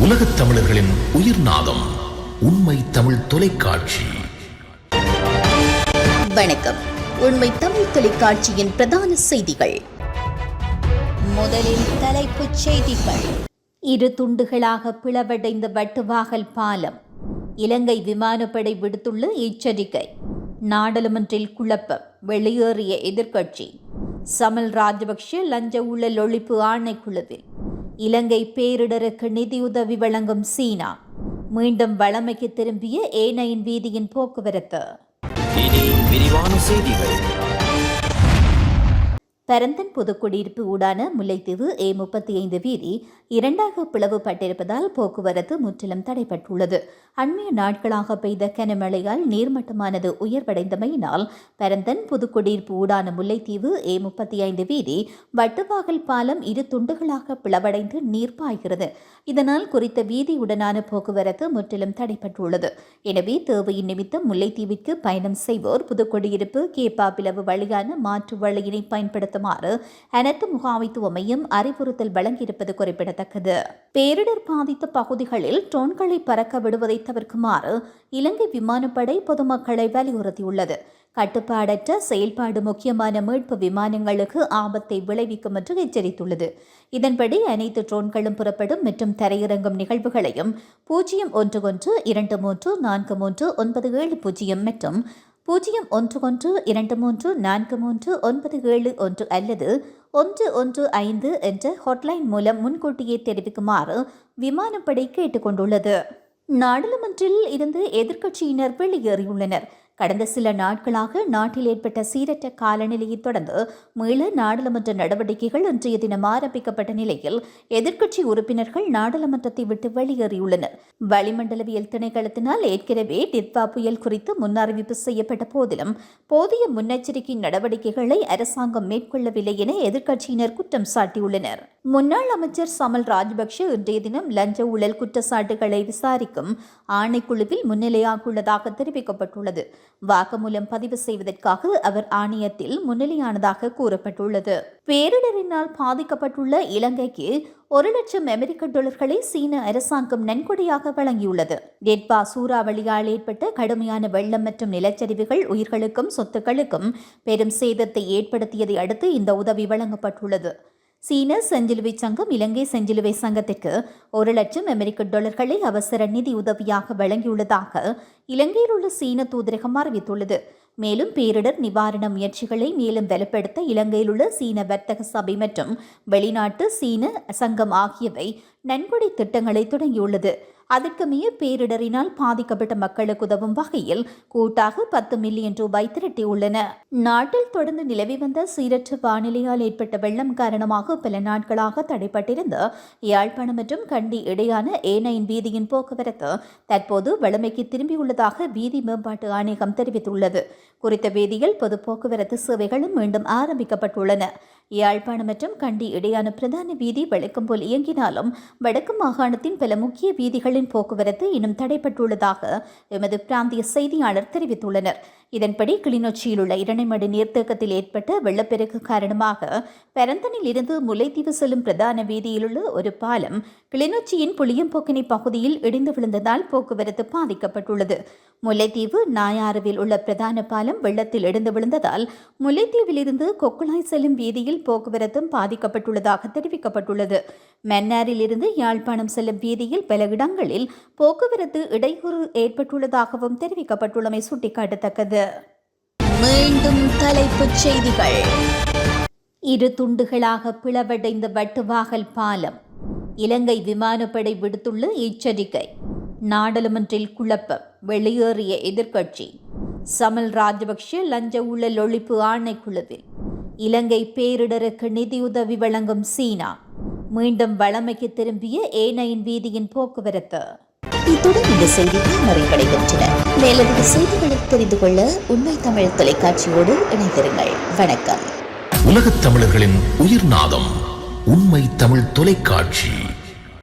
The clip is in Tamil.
உலகத் தமிழர்களின் உயிர் நாதம் உண்மை தமிழ் தொலைக்காட்சி. வணக்கம். உண்மை தமிழ் தொலைக்காட்சியின் பிரதான செய்திகள். முதலில் தலைப்புச் செய்திகள். இரு துண்டுகளாக பிளவடைந்த வட்டுவாகல் பாலம். இலங்கை விமானப்படை விடுத்துள்ள எச்சரிக்கை. நாடாளுமன்றில் குழப்பம். வெளியேறிய எதிர்க்கட்சி. சமல் ராஜபக்ஷ லஞ்ச ஊழல் ஒழிப்பு ஆணைக்குழுவில். இலங்கை பேரிடருக்கு நிதியுதவி வழங்கும் சீனா. மீண்டும் வளமைக்கு திரும்பிய ஏனையின் வீதியின் போக்குவரத்து. இனி விரிவான செய்திகள். பரந்தன் பொதுக்குடியிருப்பு ஊடான முல்லைத்தீவு ஏ முப்பத்தி ஐந்து வீதி இரண்டாக பிளவுபட்டிருப்பதால் போக்குவரத்து முற்றிலும் தடைப்பட்டுள்ளது அண்மைய நாட்களாக பெய்த கனமழையால் நீர்மட்டமானது உயர்வடைந்தமையினால் பரந்தன் புதுக்குடியிருப்பு ஊடான முல்லைத்தீவு ஏ முப்பத்தி ஐந்து வீதி வட்டுவாகல் பாலம் இரு துண்டுகளாக பிளவடைந்து நீர் பாய்கிறது. இதனால் குறித்த வீதியுடனான போக்குவரத்து முற்றிலும் தடைப்பட்டுள்ளது எனவே தேவையின் நிமித்தம் முல்லைத்தீவிற்கு பயணம் செய்வோர் புதுக்குடியிருப்பு கேப்பா பிளவு வழியான மாற்று வழியினை பயன்படுத்துமாறு அனைத்து முகாமைத்துவ மையம் அறிவுறுத்தல் வழங்கியிருப்பது குறிப்பிடத்தக்கது. பேரிடர் பாதித்த பகுதிகளில் ட்ரோன்களை பறக்க விடுவதை தவிர்க்குமாறு இலங்கை விமானப்படை பொதுமக்களை வலியுறுத்தியுள்ளது. கட்டுப்பாடற்ற செயல்பாடு முக்கியமான மீட்பு விமானங்களுக்கு ஆபத்தை விளைவிக்கும் என்று எச்சரித்துள்ளது. இதன்படி அனைத்து ட்ரோன்களும் புறப்படும் மற்றும் தரையிறங்கும் நிகழ்வுகளையும் பூஜ்ஜியம் ஒன்று ஒன்று இரண்டு மூன்று நான்கு மூன்று ஒன்பது ஏழு பூஜ்ஜியம் மற்றும் பூஜ்ஜியம் ஒன்று ஒன்று இரண்டு மூன்று நான்கு மூன்று ஒன்பது ஏழு ஒன்று அல்லது ஒன்று ஒன்று ஐந்து என்ற ஹாட்லைன் மூலம் முன்கூட்டியே தெரிவிக்குமாறு விமானப்படை கேட்டுக்கொண்டுள்ளது. நாடாளுமன்றில் இருந்து எதிர்க்கட்சியினர் வெளியேறியுள்ளனர். கடந்த சில நாட்களாக நாட்டில் ஏற்பட்ட சீரற்ற காலநிலையை தொடர்ந்து மீள நாடாளுமன்ற நடவடிக்கைகள் இன்றைய தினம் ஆரம்பிக்கப்பட்ட நிலையில் எதிர்க்கட்சி உறுப்பினர்கள் நாடாளுமன்றத்தை விட்டு வெளியேறியுள்ளனர். வளிமண்டலவியல் திணைக்களத்தினால் ஏற்கனவே டித்வா புயல் குறித்து முன்னறிவிப்பு செய்யப்பட்ட போதிலும் போதிய முன்னெச்சரிக்கை நடவடிக்கைகளை அரசாங்கம் மேற்கொள்ளவில்லை என எதிர்க்கட்சியினர் குற்றம் சாட்டியுள்ளனர். முன்னாள் அமைச்சர் சமல் ராஜபக்ஷ இன்றைய தினம் லஞ்ச ஊழல் குற்றச்சாட்டுகளை விசாரிக்கும் ஆணைக்குழுவில் முன்னிலையாகுள்ளதாக தெரிவிக்கப்பட்டுள்ளது. வாக்குமூலம் பதிவு செய்வதற்காக அவர் ஆணையத்தில் முன்னிலையானதாக கூறப்பட்டுள்ளது. பேரிடரினால் பாதிக்கப்பட்டுள்ள இலங்கைக்கு ஒரு லட்சம் அமெரிக்க டாலர்களை சீன அரசாங்கம் நன்கொடையாக வழங்கியுள்ளது. டெட்பா சூறாவளியால் ஏற்பட்ட கடுமையான வெள்ளம் மற்றும் நிலச்சரிவுகள் உயிர்களுக்கும் சொத்துக்களுக்கும் பெரும் சேதத்தை ஏற்படுத்தியதை அடுத்து இந்த உதவி வழங்கப்பட்டுள்ளது. சீன செஞ்சிலுவை சங்கம் இலங்கை செஞ்சிலுவை சங்கத்திற்கு ஒரு லட்சம் அமெரிக்க டாலர்களை அவசர நிதி உதவியாக வழங்கியுள்ளதாக இலங்கையில் உள்ள சீன தூதரகம் அறிவித்துள்ளது. மேலும் பேரிடர் நிவாரண முயற்சிகளை மேலும் வலுப்படுத்த இலங்கையில் உள்ள சீன வர்த்தக சபை மற்றும் வெளிநாட்டு சீன சங்கம் ஆகியவை நன்கொடை திட்டங்களை தொடங்கியுள்ளது. அதற்கமைய பேரிடரினால் பாதிக்கப்பட்ட மக்களுக்கு உதவும் வகையில் கூட்டாக பத்து மில்லியன் ரூபாய் திரட்டியுள்ளன. நாட்டில் தொடர்ந்து நிலவி வந்த சீரற்ற வானிலையால் ஏற்பட்ட வெள்ளம் காரணமாக பல நாட்களாக தடைப்பட்டிருந்த யாழ்ப்பாணம் மற்றும் கண்டி இடையான ஏனையின் வீதியின் போக்குவரத்து தற்போது வளமைக்கு திரும்பியுள்ளதாக வீதி மேம்பாட்டு ஆணையகம் தெரிவித்துள்ளது. குறித்த வீதியில் பொது போக்குவரத்து சேவைகளும் மீண்டும் ஆரம்பிக்கப்பட்டுள்ளன. யாழ்ப்பாணம் மற்றும் கண்டி இடையான பிரதான வீதி வழக்கம் போல் இயங்கினாலும் வடக்கு மாகாணத்தின் பல முக்கிய வீதிகளின் போக்குவரத்து இன்னும் தடைப்பட்டுள்ளதாக எமது பிராந்திய செய்தியாளர் தெரிவித்துள்ளனர். இதன்படி கிளிநொச்சியில் உள்ள இரணைமடு நீர்த்தேக்கத்தில் ஏற்பட்ட வெள்ளப்பெருக்கு காரணமாக பெரந்தனில் இருந்து முல்லைத்தீவு செல்லும் பிரதான வீதியில் உள்ள ஒரு பாலம் கிளிநொச்சியின் புளியம்போக்கினை பகுதியில் இடிந்து விழுந்ததால் போக்குவரத்து பாதிக்கப்பட்டுள்ளது. முல்லைத்தீவு நாயாறுவில் உள்ள பிரதான பாலம் வெள்ளத்தில் இடிந்து விழுந்ததால் முல்லைத்தீவிலிருந்து கொக்குளாய் செல்லும் வீதியில் போக்குவரத்தும் பாதிக்கப்பட்டுள்ளதாக தெரிவிக்கப்பட்டுள்ளது. மன்னாரில் இருந்து யாழ்ப்பாணம் செல்லும் வீதியில் பல இடங்களில் போக்குவரத்து இடையூறு ஏற்பட்டுள்ளதாகவும் தெரிவிக்கப்பட்டுள்ளமை சுட்டிக்காட்டத்தக்கது. மீண்டும் தலைப்புச் செய்திகள். இரு துண்டுகளாக பிளவடைந்த வட்டுவாகல் பாலம். இலங்கை விமானப்படை விடுத்துள்ள எச்சரிக்கை. நாடாளுமன்றில் குழப்பம். வெளியேறிய எதிர்க்கட்சி. சமல் ராஜபக்ஷ லஞ்ச ஊழல் ஒழிப்பு ஆணைக்குழுவில். இலங்கை பேரிடருக்கு நிதியுதவி வழங்கும் சீனா. மீண்டும் வளமைக்கு திரும்பிய ஏனையின் வீதியின் போக்குவரத்து. இத்துடன் இந்த செய்திகள் நிறைவடைகின்றன. மேலதிக செய்திகளை தெரிந்து கொள்ள உண்மை தமிழ் தொலைக்காட்சியோடு இணைந்திருங்கள். வணக்கம். உலகத் தமிழர்களின் உயிர் நாதம் உண்மை தமிழ் தொலைக்காட்சி.